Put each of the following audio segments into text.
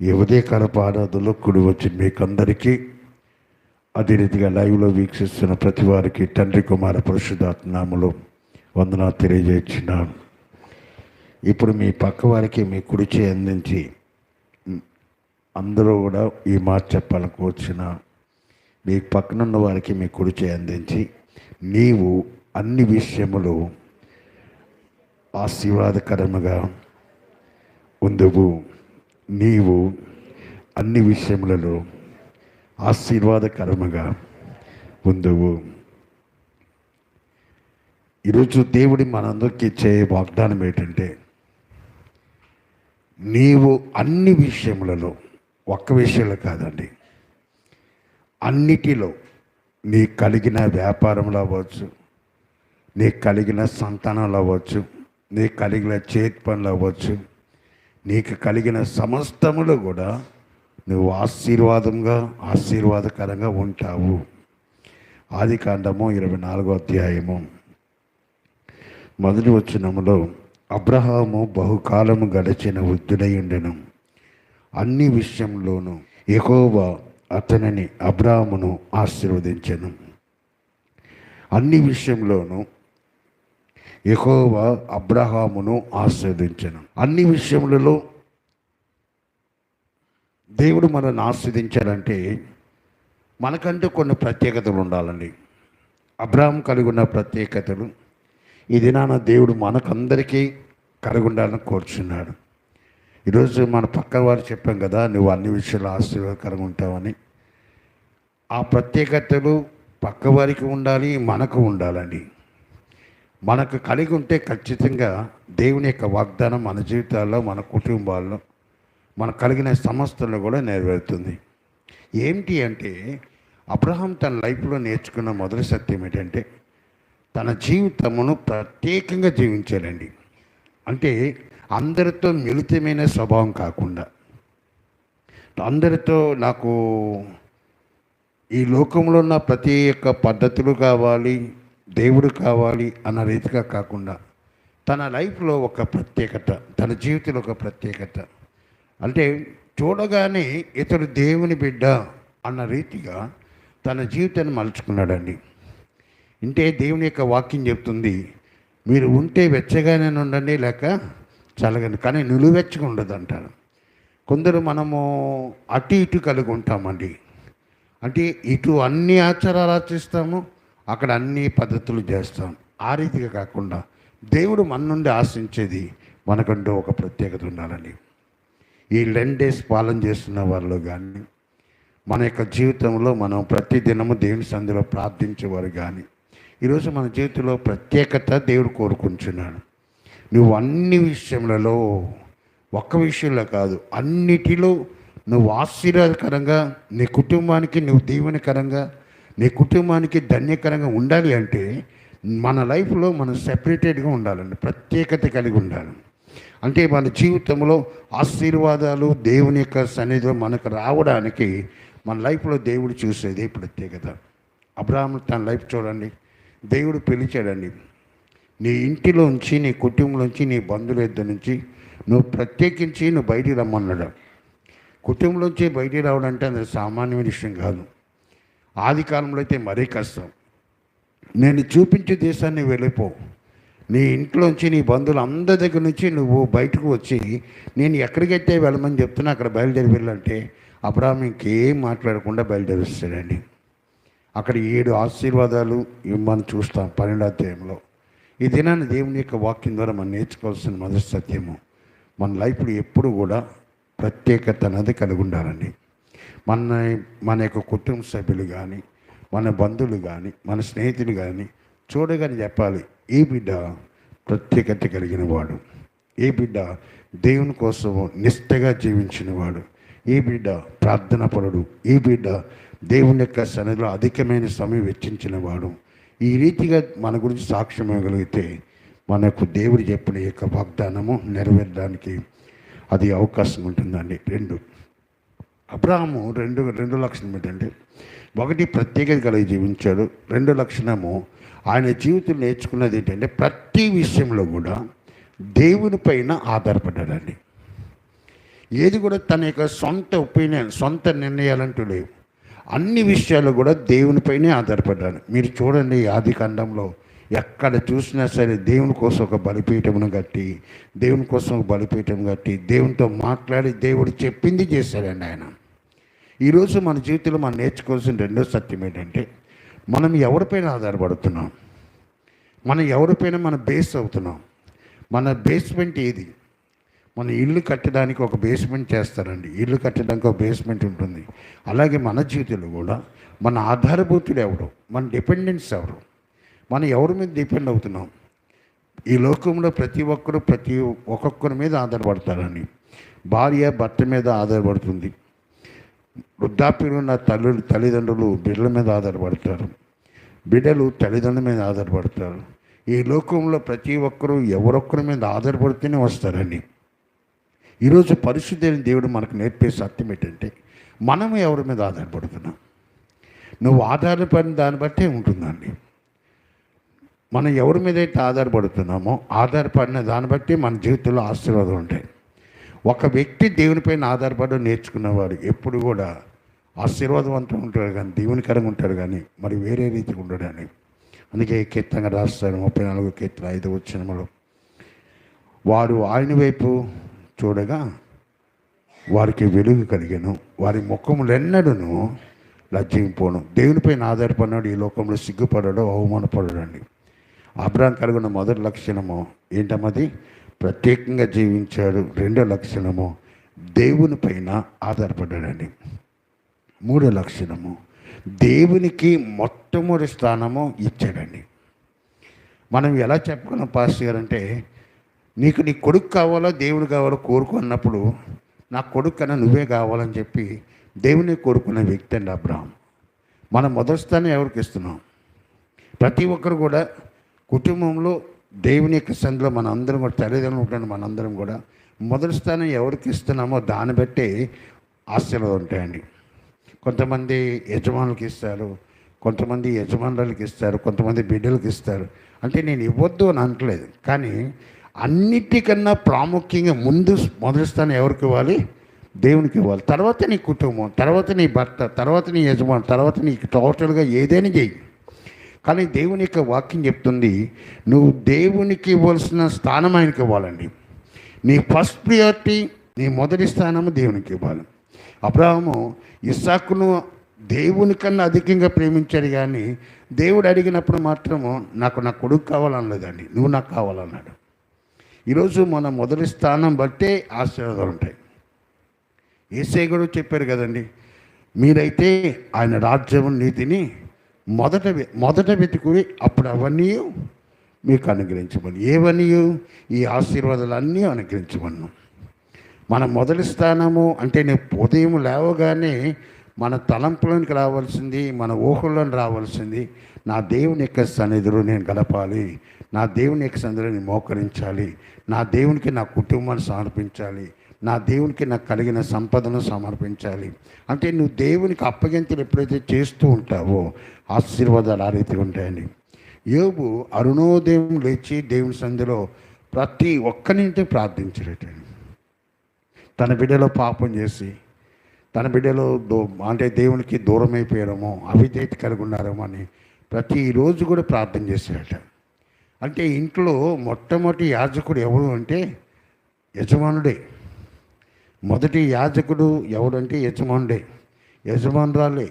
ఈ ఉదయకాల కుడి వచ్చి మీకందరికీ అదే రీతిగా లైవ్లో వీక్షిస్తున్న ప్రతి వారికి తండ్రి కుమార పరిశుధాత్మనామలో వందన తెలియజేస్తున్నాను ఇప్పుడు మీ పక్క వారికి మీ కుడిచే అందించి అందరూ కూడా ఈ మాట చెప్పాలకు వచ్చిన మీ పక్కనున్న వారికి మీ కుడిచే అందించి నీవు అన్ని విషయములు ఆశీర్వాదకరముగా ఉందువు. నీవు అన్ని విషయములలో ఆశీర్వాదకరముగా ఉందువు. ఈరోజు దేవుడి మనందరికీ ఇచ్చే వాగ్దానం ఏంటంటే నీవు అన్ని విషయములలో ఒక్క విషయంలో కాదండి అన్నిటిలో నీ కలిగిన వ్యాపారంలో అవ్వచ్చు నీ కలిగిన సంతానంలో అవ్వచ్చు నీ కలిగిన చేతి పనులు అవ్వచ్చు నీకు కలిగిన సమస్తములు కూడా నువ్వు ఆశీర్వాదంగా ఆశీర్వాదకరంగా ఉంటావు. ఆది కాండము ఇరవై నాలుగో అధ్యాయము. మొదటి వచ్చినములో అబ్రహాము బహుకాలము గడిచిన వృద్ధుడై ఉండెను. అన్ని విషయంలోనూ ఎహోవా అతనిని అబ్రాహమును ఆశీర్వదించెను. అన్ని విషయంలోనూ ఎహోవా అబ్రహామును ఆస్వాదించను అన్ని విషయములలో దేవుడు మనల్ని ఆస్వాదించాలంటే మనకంటూ కొన్ని ప్రత్యేకతలు ఉండాలండి. అబ్రహం కలిగి ఉన్న ప్రత్యేకతలు ఈ దినాన దేవుడు మనకందరికీ కలిగి ఉండాలని కోరుచున్నాడు. ఈరోజు మన పక్క వారు చెప్పాం కదా నువ్వు అన్ని విషయాలు ఆశీర్వాదకరంగా ఉంటావని. ఆ ప్రత్యేకతలు పక్కవారికి ఉండాలి మనకు ఉండాలండి. మనకు కలిగి ఉంటే ఖచ్చితంగా దేవుని యొక్క వాగ్దానం మన జీవితాల్లో మన కుటుంబాల్లో మనకు కలిగిన సమస్యలు కూడా నెరవేరుతుంది. ఏమిటి అంటే అబ్రహాం తన లైఫ్లో నేర్చుకున్న మొదటి సత్యం ఏంటంటే తన జీవితమును ప్రత్యేకంగా జీవించాలండి అంటే అందరితో మిళితమైన స్వభావం కాకుండా అందరితో నాకు ఈ లోకంలో ఉన్న ప్రతి ఒక్క పద్ధతులు కావాలి దేవుడు కావాలి అన్న రీతిగా కాకుండా తన లైఫ్లో ఒక ప్రత్యేకత తన జీవితంలో ఒక ప్రత్యేకత. అంటే చూడగానే ఇతడు దేవుని బిడ్డ అన్న రీతిగా తన జీవితాన్ని మలుచుకున్నాడండి. అంటే దేవుని యొక్క వాక్యం చెప్తుంది మీరు ఉంటే వెచ్చగానే ఉండండి లేక చల్లగండి కానీ నిలువెచ్చగా ఉండదు అంటారు కొందరు మనము అటు ఇటు కలిగి ఉంటామండి అంటే ఇటు అన్ని ఆచారాలు ఆచరిస్తాము అక్కడ అన్ని పద్ధతులు చేస్తాం. ఆ రీతిగా కాకుండా దేవుడు మన నుండి ఆశించేది మనకంటూ ఒక ప్రత్యేకత ఉండాలండి. ఈ లెన్ డేస్ పాలన చేస్తున్న వాళ్ళు కానీ మన యొక్క జీవితంలో మనం ప్రతి దినము దేవుని సంధిలో ప్రార్థించేవారు కానీ ఈరోజు మన జీవితంలో ప్రత్యేకత దేవుడు కోరుకుంటున్నాడు. నువ్వు అన్ని విషయములలో ఒక్క విషయంలో కాదు అన్నిటిలో నువ్వు ఆశీర్వాదకరంగా నీ కుటుంబానికి నువ్వు దీవెనకరంగా నీ కుటుంబానికి ధన్యకరంగా ఉండాలి అంటే మన లైఫ్లో మనం సెపరేటెడ్గా ఉండాలండి ప్రత్యేకత కలిగి ఉండాలి. అంటే మన జీవితంలో ఆశీర్వాదాలు దేవుని యొక్క సన్నిధిలో మనకు రావడానికి మన లైఫ్లో దేవుడు చూసేది ప్రత్యేకత. అబ్రాహ్మ తన లైఫ్ చూడండి దేవుడు పిలిచాడండి నీ ఇంటిలోంచి నీ కుటుంబంలోంచి నీ బంధువుల ఇద్దరి నుంచి నువ్వు ప్రత్యేకించి నువ్వు బయటికి రమ్మన్నాడు. కుటుంబంలోంచి బయటికి రావడం అంటే అది సామాన్య విషయం కాదు. ఆది కాలంలో అయితే మరీ కష్టం. నేను చూపించే దేశాన్ని వెళ్ళిపో. నీ ఇంట్లోంచి నీ బంధువులు అందరి దగ్గర నుంచి నువ్వు బయటకు వచ్చి నేను ఎక్కడికైతే వెళ్ళమని చెప్తున్నా అక్కడ బయలుదేరి వెళ్ళంటే అబ్రాహం ఇంకేం మాట్లాడకుండా బయలుదేరుస్తాడండి. అక్కడ ఏడు ఆశీర్వాదాలు మనం చూస్తాం పన్నెండో అధ్యాయంలో. ఈ దినాన్ని దేవుని యొక్క వాక్యం ద్వారా మనం నేర్చుకోవాల్సిన మొదటి సత్యము. మన లైఫ్లో ఎప్పుడు కూడా ప్రత్యేకత అనేది కలిగి ఉండాలండి. మన మన యొక్క కుటుంబ సభ్యులు కానీ మన బంధువులు కానీ మన స్నేహితులు కానీ చూడగానే చెప్పాలి ఈ బిడ్డ ప్రత్యేకత కలిగిన వాడు. ఈ బిడ్డ దేవుని కోసం నిష్టగా జీవించిన వాడు. ఈ బిడ్డ ప్రార్థన పరుడు. ఈ బిడ్డ దేవుని యొక్క సన్నిధిలో అధికమైన సమయం వెచ్చించిన వాడు. ఈ రీతిగా మన గురించి సాక్ష్యం ఇవ్వగలిగితే మనకు దేవుడు చెప్పిన యొక్క వాగ్దానము నెరవేర్చడానికి అది అవకాశం ఉంటుందండి. రెండు అబ్రాహము రెండు రెండు లక్షణం ఏంటంటే ఒకటి ప్రత్యేకత కలిగి జీవించాడు రెండు లక్షణము ఆయన జీవితం నేర్చుకున్నది ఏంటంటే ప్రతి విషయంలో కూడా దేవుని పైన ఆధారపడ్డాడండి. ఏది కూడా తన యొక్క సొంత ఒపీనియన్ సొంత నిర్ణయాలంటూ లేవు. అన్ని విషయాలు కూడా దేవునిపైనే ఆధారపడ్డాడు. మీరు చూడండి ఆది ఖండంలో ఎక్కడ చూసినా సరే దేవుని కోసం ఒక బలిపీఠమును కట్టి దేవుని కోసం ఒక బలిపీఠం కట్టి దేవునితో మాట్లాడి దేవుడు చెప్పింది చేశాడండి ఆయన. ఈరోజు మన జీవితంలో మనం నేర్చుకోవాల్సిన రెండో సత్యం ఏంటంటే మనం ఎవరిపైన ఆధారపడుతున్నాం? మనం ఎవరిపైన మన బేస్ అవుతున్నాం? మన బేస్మెంట్ ఏది? మన ఇల్లు కట్టడానికి ఒక బేస్మెంట్ చేస్తారండి. ఇల్లు కట్టడానికి ఒక బేస్మెంట్ ఉంటుంది. అలాగే మన జీవితంలో కూడా మన ఆధారభూతులు ఎవరు? మన డిపెండెన్స్ ఎవరు? మనం ఎవరి మీద డిపెండ్ అవుతున్నాం? ఈ లోకంలో ప్రతి ఒక్కరు ప్రతి ఒక్కొక్కరి మీద ఆధారపడతారండి. భార్య భర్త మీద ఆధారపడుతుంది. వృద్ధాప్యంలో ఉన్న తల్లులు తల్లిదండ్రులు బిడ్డల మీద ఆధారపడతారు. బిడ్డలు తల్లిదండ్రుల మీద ఆధారపడతారు. ఈ లోకంలో ప్రతి ఒక్కరూ ఎవరొక్కరి మీద ఆధారపడితేనే వస్తారండి. ఈరోజు పరిశుద్ధైన దేవుడు మనకు నేర్పే సత్యం ఏంటంటే మనం ఎవరి మీద ఆధారపడుతున్నాం? నువ్వు ఆధారపడిన దాన్ని బట్టే ఉంటుందండి. మనం ఎవరి మీద అయితే ఆధారపడుతున్నామో ఆధారపడిన దాన్ని బట్టి మన జీవితంలో ఆశీర్వాదం ఉంటాయి. ఒక వ్యక్తి దేవునిపైన ఆధారపడ నేర్చుకున్నవాడు ఎప్పుడు కూడా ఆశీర్వాదవంతం ఉంటాడు కానీ దేవునికరంగా ఉంటాడు కానీ మరి వేరే రీతిగా ఉండడని అందుకే కీర్తంగా రాస్తాడు ముప్పై నాలుగు కీర్తన ఐదు వచ్చినములు వారు ఆయన వైపు చూడగా వారికి వెలుగు కలిగాను. వారి ముఖములెన్నడను లజ్జింపోను. దేవునిపైన ఆధారపడినాడు ఈ లోకంలో సిగ్గుపడడం అవమానపడడండి. అబ్రాం కలిగిన మొదటి లక్షణము ఏంటమ్మది? ప్రత్యేకంగా జీవించాడు. రెండో లక్షణము దేవుని పైన ఆధారపడ్డాడండి. మూడో లక్షణము దేవునికి మొట్టమొదటి స్థానము ఇచ్చాడండి. మనం ఎలా చెప్పుకున్నాం పాస్టర్ గారు అంటే నీకు నీ కొడుకు కావాలో దేవుడు కావాలో కోరుకున్నప్పుడు నా కొడుకు కన్నా నువ్వే కావాలని చెప్పి దేవుని కోరుకున్న వ్యక్తి అండి అబ్రాహం. మనం మొదటి స్థానం ఎవరికి ఇస్తున్నాం? ప్రతి ఒక్కరు కూడా కుటుంబంలో దేవుని యొక్క సంధిలో మన అందరం కూడా తల్లిదండ్రులు ఉంటాను మనందరం కూడా మొదటి స్థానం ఎవరికి ఇస్తున్నామో దాన్ని బట్టి ఆశలు ఉంటాయండి. కొంతమంది యజమానులకు ఇస్తారు కొంతమంది యజమానులకు ఇస్తారు కొంతమంది బిడ్డలకు ఇస్తారు. అంటే నేను ఇవ్వద్దు అని అనట్లేదు. కానీ అన్నిటికన్నా ప్రాముఖ్యంగా ముందు మొదటి స్థానం ఎవరికి ఇవ్వాలి? దేవునికి ఇవ్వాలి. తర్వాత నీ కుటుంబం తర్వాత నీ భర్త తర్వాత నీ యజమాని తర్వాత నీకు టోటల్గా ఏదైనా చెయ్యి. కానీ దేవుని యొక్క వాక్యం చెప్తుంది నువ్వు దేవునికి ఇవ్వాల్సిన స్థానం ఆయనకి ఇవ్వాలండి. నీ ఫస్ట్ ప్రియారిటీ నీ మొదటి స్థానము దేవునికి ఇవ్వాలి. అబ్రాహము ఇస్సాకును దేవుని కన్నా అధికంగా ప్రేమించాడు కానీ దేవుడు అడిగినప్పుడు మాత్రము నాకు నా కొడుకు కావాలనలేదండి నువ్వు నాకు కావాలన్నాడు. ఈరోజు మన మొదటి స్థానం బట్టే ఆశీర్వాదాలు ఉంటాయి. ఏసై కూడా చెప్పారు కదండి మీరైతే ఆయన రాజ్యం నీతిని మొదట మొదట పెట్టుకుని అప్పుడు అవన్నీ మీకు అనుగ్రహించమని ఏవన్నీ ఈ ఆశీర్వాదాలన్నీ అనుగ్రహించమను మన మొదటి స్థానము అంటే నేను ఉదయం లేవగానే మన తలంపులోనికి రావాల్సింది మన ఊహల్లోని రావాల్సింది నా దేవుని యొక్క సన్నిధిలో నేను గడపాలి నా దేవుని యొక్క సన్నిధిలో నేను మోకరించాలి నా దేవునికి నా కుటుంబాన్ని సమర్పించాలి నా దేవునికి నాకు కలిగిన సంపదను సమర్పించాలి. అంటే నువ్వు దేవునికి అప్పగింతలు ఎప్పుడైతే చేస్తూ ఉంటావో ఆశీర్వాదాలు ఆ రీతిగా ఉంటాయండి యోబు అరుణోదయం లేచి దేవుని సంధిలో ప్రతి ఒక్కరింటి ప్రార్థించలేటండి తన బిడ్డలో పాపం చేసి తన బిడ్డలో దో అంటే దేవునికి దూరం అయిపోయారేమో అవిధేత కలిగి ఉన్నారేమో అని ప్రతిరోజు కూడా ప్రార్థన చేశాడట అంటే ఇంట్లో మొట్టమొదటి యాజకుడు ఎవరు అంటే యజమానుడే. మొదటి యాజకుడు ఎవడంటే యజమానుడే. యజమానురాలే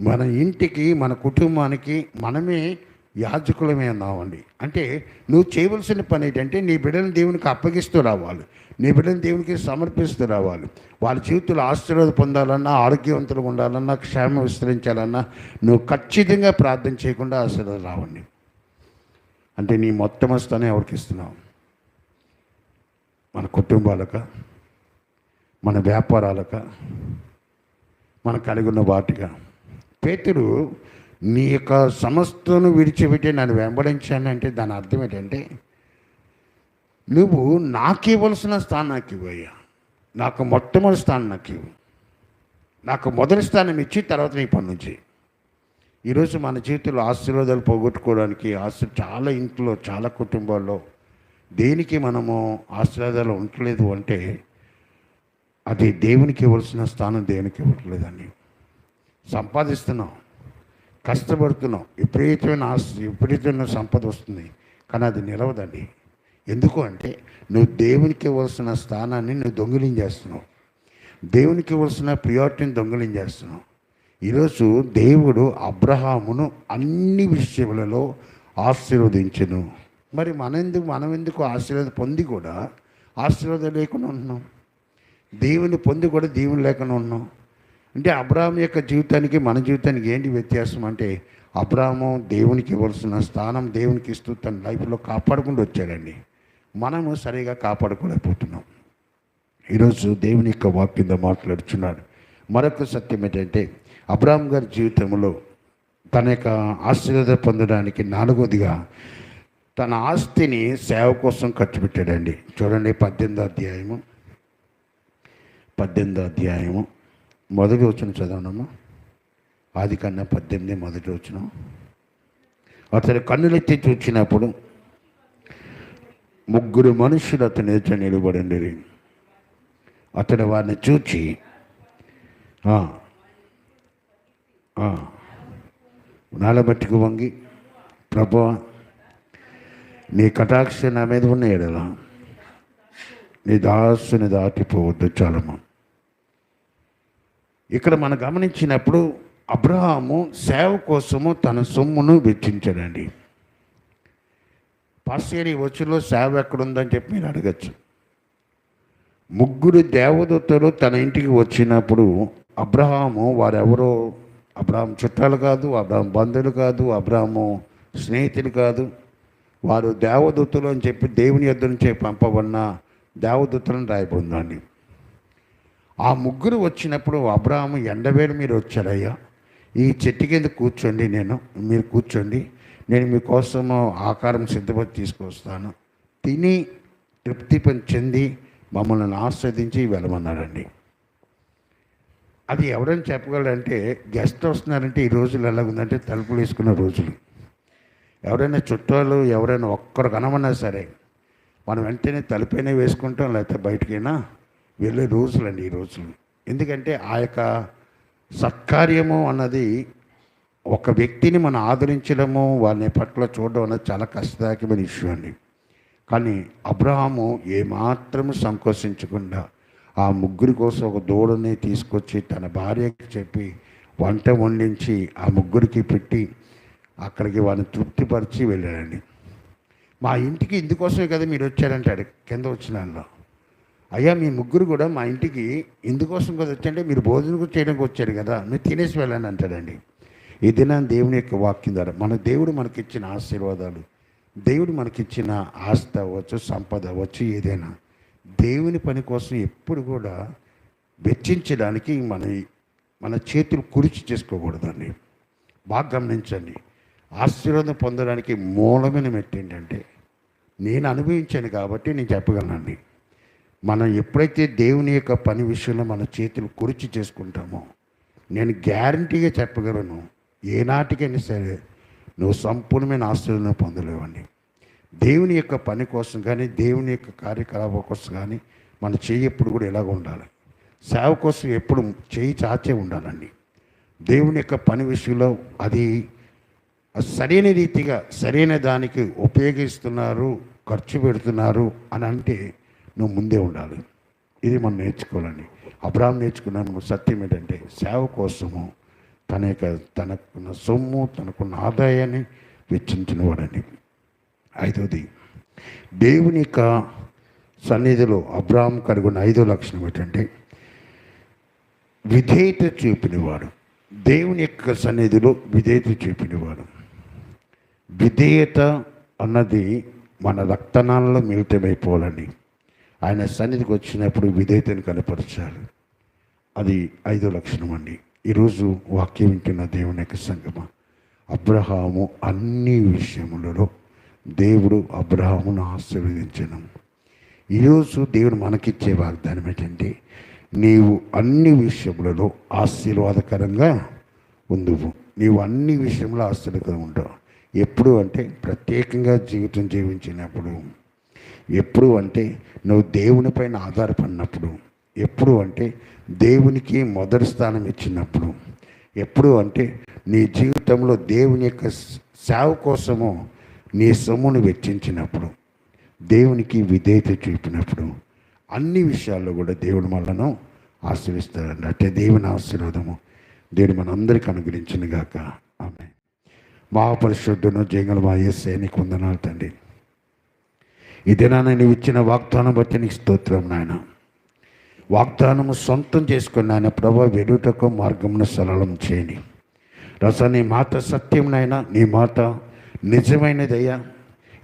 మన ఇంటికి మన కుటుంబానికి మనమే యాజకులమే ఉన్నామండి అంటే నువ్వు చేయవలసిన పని ఏంటంటే నీ బిడ్డను దేవునికి అప్పగిస్తూ రావాలి. నీ బిడ్డను దేవునికి సమర్పిస్తూ రావాలి. వాళ్ళ జీవితంలో ఆశీర్వాదం పొందాలన్నా ఆరోగ్యవంతులు ఉండాలన్నా క్షేమం విస్తరించాలన్నా నువ్వు ఖచ్చితంగా ప్రార్థన చేయకుండా ఆశీర్వాదం రావండి. అంటే నీ మొత్తం వస్తానే ఎవరికి ఇస్తున్నావు? మన కుటుంబాలకు? మన వ్యాపారాలక మన కలిగి ఉన్న వాటిగా పేతుడు నీ యొక్క సమస్తను విడిచిపెట్టి నన్ను వెంబడించాను అంటే దాని అర్థం ఏంటంటే నువ్వు నాకు ఇవ్వాల్సిన స్థానం నాకు ఇవ్వయ్యా నాకు మొట్టమొదటి స్థానం నాకు ఇవ్వు. నాకు మొదటి స్థానం ఇచ్చి తర్వాత నీ పని నుంచి ఈరోజు మన జీవితంలో ఆశీర్వాదాలు పోగొట్టుకోవడానికి ఆశ చాలా ఇంట్లో చాలా కుటుంబాల్లో దేనికి మనము ఆశీర్వాదాలు ఉండలేదు అంటే అది దేవునికి ఇవ్వాల్సిన స్థానం దేవునికి ఇవ్వట్లేదండి. సంపాదిస్తున్నాం కష్టపడుతున్నాం విపరీతమైన ఆస్తి విపరీతమైన సంపద వస్తుంది కానీ అది నిలవదండి. ఎందుకు అంటే నువ్వు దేవునికి ఇవ్వాల్సిన స్థానాన్ని నువ్వు దొంగిలించేస్తున్నావు దేవునికి ఇవ్వాల్సిన ప్రియారిటీని దొంగిలించేస్తున్నావు ఈరోజు దేవుడు అబ్రహామును అన్ని విషయములలో ఆశీర్వదించను. మరి మన ఎందుకు మనం ఎందుకు ఆశీర్వాదం పొంది కూడా ఆశీర్వాదం లేకుండా ఉంటున్నాం? దేవుని పొంది కూడా దేవుని లేకుండా ఉన్నాం. అంటే అబ్రాహం యొక్క జీవితానికి మన జీవితానికి ఏంటి వ్యత్యాసం అంటే అబ్రాహము దేవునికి ఇవ్వాల్సిన స్థానం దేవునికి ఇస్తూ తన లైఫ్లో కాపాడుకుంటూ వచ్చాడండి. మనము సరిగా కాపాడుకోలేకపోతున్నాం. ఈరోజు దేవుని యొక్క వాక్యంతో మాట్లాడుచున్నాడు. మరొక సత్యం ఏంటంటే అబ్రాహం గారి జీవితంలో తన యొక్క ఆశీర్వాద పొందడానికి నాలుగోదిగా తన ఆస్తిని సేవ కోసం ఖర్చు పెట్టాడండి. చూడండి పద్దెనిమిది అధ్యాయము. పద్దెనిమిదో అధ్యాయము. మొదటి వచ్చిన చదవనమ్మా ఆది కన్నా పద్దెనిమిది మొదటి వచ్చిన అతడు కన్నులెత్తి చూచినప్పుడు ముగ్గురు మనుషులు అతని ఎదుట నిలబడింది అతడు వారిని చూచి "ఆ, నాలబట్టుకు వంగి ప్రభు నీ కటాక్ష నా మీద ఉన్న ఎడల. నీ దాసుని దాటిపోవద్దు చాలమ్మా. ఇక్కడ మనం గమనించినప్పుడు అబ్రహాము సేవ కోసము తన సొమ్మును వెచ్చించాడండి. పాస్టేరి వచ్చులో సేవ ఎక్కడుందని చెప్పి మీరు అడగచ్చు. ముగ్గురు దేవదూతలు తన ఇంటికి వచ్చినప్పుడు అబ్రహాము వారెవరో అబ్రహాం చుట్టాలు కాదు అబ్రహాం బంధువులు కాదు అబ్రహాము స్నేహితులు కాదు వారు దేవదూతలు అని చెప్పి దేవుని యొద్ద నుంచే పంపబడిన దేవదూతలను రాయబడిందండి ఆ ముగ్గురు వచ్చినప్పుడు అబ్రాహము ఎండవేళ మీరు వచ్చారయ్యా ఈ చెట్టు కింద కూర్చోండి నేను మీరు కూర్చోండి. నేను మీకోసము ఆకారం సిద్ధపడి తీసుకొస్తాను. తిని తృప్తి చెంది మమ్మల్ని ఆస్వాదించి వెళ్ళమన్నాడండి. అది ఎవరైనా చెప్పగలంటే గెస్ట్ వస్తున్నారంటే ఈ రోజులు ఎలా ఉందంటే తలుపులు వేసుకున్న రోజులు. ఎవరైనా చుట్టాలు ఎవరైనా ఒక్కరు కనమన్నా సరే మనం వెంటనే తలుపైనా వేసుకుంటాం లేకపోతే బయటకైనా వెళ్ళే రోజులండి ఈ రోజులు. ఎందుకంటే ఆ యొక్క సత్కార్యము అన్నది ఒక వ్యక్తిని మనం ఆదరించడము వాళ్ళని పట్ల చూడడం అనేది చాలా కష్టదాయకమైన ఇష్యూ అండి. కానీ అబ్రహాము ఏమాత్రము సంకోచించకుండా ఆ ముగ్గురి కోసం ఒక దూడని తీసుకొచ్చి తన భార్యకి చెప్పి వంట వండించి ఆ ముగ్గురికి పెట్టి అక్కడికి వారిని తృప్తిపరిచి వెళ్ళాడండి. మా ఇంటికి ఇందుకోసమే కదా మీరు వచ్చారంటాడు కింద వచ్చిన అయ్యా మీ ముగ్గురు కూడా మా ఇంటికి ఇందుకోసం కదా వచ్చంటే మీరు భోజనం చేయడానికి వచ్చారు కదా మీరు తినేసి వెళ్ళండి అంటాడండి. ఈ దినాన్ని దేవుని యొక్క వాక్యం ద్వారా మన దేవుడు మనకిచ్చిన ఆశీర్వాదాలు దేవుడు మనకిచ్చిన ఆస్తి అవ్వచ్చు సంపద అవ్వచ్చు ఏదైనా దేవుని పని కోసం ఎప్పుడు కూడా వెచ్చించడానికి మన మన చేతులు కురిచి చేసుకోకూడదండి. బాగా గమనించండి. ఆశీర్వాదం పొందడానికి మూలమైన మెట్టు ఏంటంటే నేను అనుభవించాను కాబట్టి నేను చెప్పగలనండి. మనం ఎప్పుడైతే దేవుని యొక్క పని విషయంలో మన చేతులు కురిచి చేసుకుంటామో నేను గ్యారంటీగా చెప్పగలను ఏనాటికైనా సరే నువ్వు సంపూర్ణమైన ఆస్తులను పొందలేవండి. దేవుని యొక్క పని కోసం కానీ దేవుని యొక్క కార్యకలాపం కోసం కానీ మన చేయి ఎప్పుడు కూడా ఎలాగ ఉండాలి. సేవ కోసం ఎప్పుడు చేయి చాచే ఉండాలండి. దేవుని యొక్క పని విషయంలో అది సరైన రీతిగా సరైన దానికి ఉపయోగిస్తున్నారు ఖర్చు పెడుతున్నారు అని అంటే నువ్వు ముందే ఉండాలి. ఇది మనం నేర్చుకోవాలండి. అబ్రాహం నేర్చుకున్న సత్యం ఏంటంటే సేవ కోసము తన యొక్క తనకున్న సొమ్ము తనకున్న ఆదాయాన్ని వెచ్చించినవాడండి. ఐదవది దేవుని యొక్క సన్నిధిలో అబ్రాహం కనుగొన్న ఐదో లక్షణం ఏంటంటే విధేయత చూపినవాడు. దేవుని యొక్క సన్నిధిలో విధేయత చూపినవాడు. విధేయత అన్నది మన రక్తనాలలో మిళితమైపోవాలండి. ఆయన సన్నిధికి వచ్చినప్పుడు విధేయతను కనపరచాలి అది ఐదో లక్షణం అండి. ఈరోజు వాక్యం వింటున్న దేవుని యొక్క సంగమ. అబ్రహాము అన్ని విషయములలో దేవుడు అబ్రహామును ఆశీర్వదించను. ఈరోజు దేవుడు మనకిచ్చే వాగ్దానం ఏంటంటే నీవు అన్ని విషయములలో ఆశీర్వాదకరంగా ఉందువు నీవు అన్ని విషయంలో ఆశీర్వదకరంగా ఉంటావు ఎప్పుడు అంటే ప్రత్యేకంగా జీవితం జీవించినప్పుడు. ఎప్పుడు అంటే నువ్వు దేవుని పైన ఆధారపడినప్పుడు ఎప్పుడు అంటే దేవునికి మొదటి స్థానం ఇచ్చినప్పుడు ఎప్పుడు అంటే నీ జీవితంలో దేవుని యొక్క సేవ కోసము నీ సొమ్మును వెచ్చించినప్పుడు దేవునికి విధేయత చూపినప్పుడు అన్ని విషయాల్లో కూడా దేవుడు మనను ఆశ్రయిస్తాడండి అంటే దేవుని ఆశీర్వాదము దేవుడు మనందరికీ అనుగ్రహించిన గాక ఆమె మహాపరిశుద్ధును జంగల మా ఏసే నీకు వందనాలు తండ్రి. ఈ దినాన నువ్వు ఇచ్చిన వాగ్దానం బట్టి నీకు స్తోత్రం నాయన. వాగ్దానము సొంతం చేసుకుని నాయన ప్రభా వెలుటకు మార్గమును సరళం చేయని రస నీ మాట సత్యం నాయన. నీ మాట నిజమైనదయ్యా.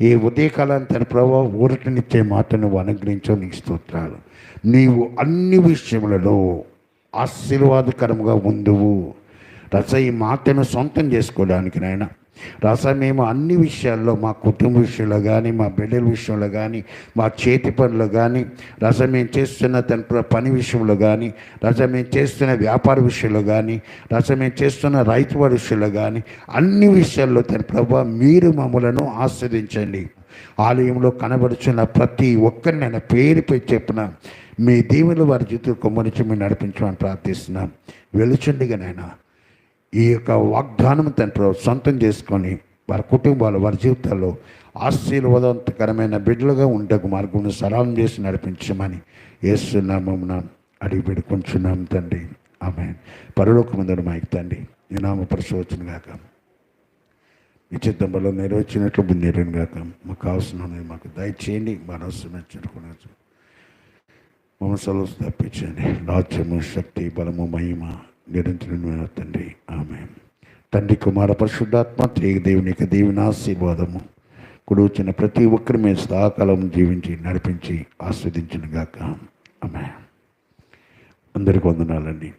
ఈ ఉదయకాలాన్ని తన ప్రభావ ఊరటనిచ్చే మాట నువ్వు అనుగ్రహించవు నీకు స్తోత్రాలు. నీవు అన్ని విషయములలో ఆశీర్వాదకరంగా ఉందువు. రస ఈ మాటను సొంతం చేసుకోవడానికి నాయన రస మేము అన్ని విషయాల్లో మా కుటుంబ విషయంలో కానీ మా బిడ్డల విషయంలో కానీ మా చేతి పనులు కానీ రాసా మేము చేస్తున్న తన పని విషయంలో కానీ రాసా మేము చేస్తున్న వ్యాపార విషయంలో కానీ రాసా మేము చేస్తున్న రైతు వారి విషయంలో కానీ అన్ని విషయాల్లో తన ప్రభావ మీరు మమ్మలను ఆస్వాదించండి ఆలయంలో కనబడుచున్న ప్రతి ఒక్కరిని ఆయన పేరుపై చెప్పిన మీ దీవులు వారి జీవితం కొమ్మరించి మీరు నడిపించమని ప్రార్థిస్తున్నాం. వెలుచుండిగా నాయన. ఈ యొక్క వాగ్దానం తండ్రి సొంతం చేసుకొని వారి కుటుంబాలు వారి జీవితాల్లో ఆశీర్వాదవంతకరమైన బిడ్డలుగా ఉండకు మార్గం సరళం చేసి నడిపించమని ఏసునామం అడిగి పెడుకుంటున్నాం తండ్రి. ఆమె పరలోకమందరు మాకు తండ్రి ఈ నామ పరిశోచన గాక. మీ చిత్తంలో నెరవేర్చినట్లు బుద్ధేరుని గాక. మాకు కావాల్సిన మాకు దయచేయండి మా రహస్యమే చేరుకునే మమ్మల్ని సెలవు తప్పించండి. రాజ్యము శక్తి బలము మహిమ నిరంతరమైన తండ్రి. ఆమె తండ్రి కుమార పరిశుద్ధాత్మ త్రియ దేవుని యొక్క దేవుని ఆశీర్వాదము. కుడుచిన ప్రతి ఒక్కరి మీద సదాకాలం జీవించి నడిపించి ఆస్వాదించిన గాక ఆమె అందరికి వందనాలండి.